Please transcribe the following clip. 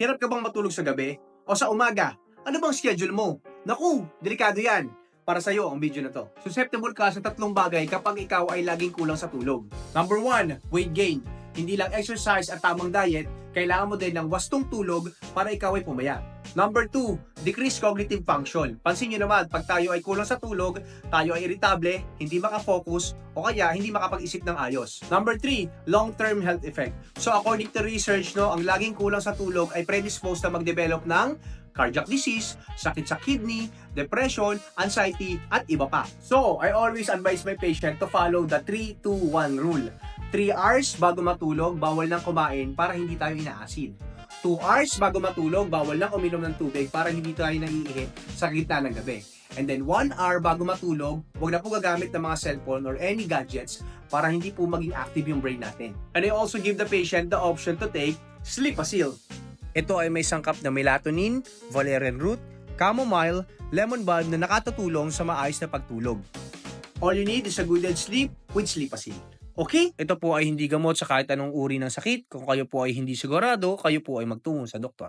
Hirap ka bang matulog sa gabi? O sa umaga? Ano bang schedule mo? Naku, delikado yan. Para sa'yo ang video na to. Susceptible ka sa tatlong bagay kapag ikaw ay laging kulang sa tulog. Number one, weight gain. Hindi lang exercise at tamang diet, kailangan mo din ng wastong tulog para ikaw ay pumaya. Number two, decreased cognitive function. Pansin nyo naman, pag tayo ay kulang sa tulog, tayo ay irritable, hindi makafocus, o kaya hindi makapag-isip ng ayos. Number three, long-term health effect. So according to research, no, ang laging kulang sa tulog ay predisposed na mag-develop ng cardiac disease, sakit sa kidney, depression, anxiety, at iba pa. So, I always advise my patient to follow the 3-2-1 rule. 3 hours bago matulog, bawal nang kumain para hindi tayo inaasid. 2 hours bago matulog, bawal nang uminom ng tubig para hindi tayo naiihi sa gitna ng gabi. And then 1 hour bago matulog, huwag na po gagamit ng mga cellphone or any gadgets para hindi po maging active yung brain natin. And I also give the patient the option to take Sleepacil. Ito ay may sangkap na melatonin, valerian root, chamomile, lemon balm na nakatutulong sa maayos na pagtulog. All you need is a good night's sleep with Sleepacil. Okay? Ito po ay hindi gamot sa kahit anong uri ng sakit. Kung kayo po ay hindi sigurado, kayo po ay magtungo sa doktor.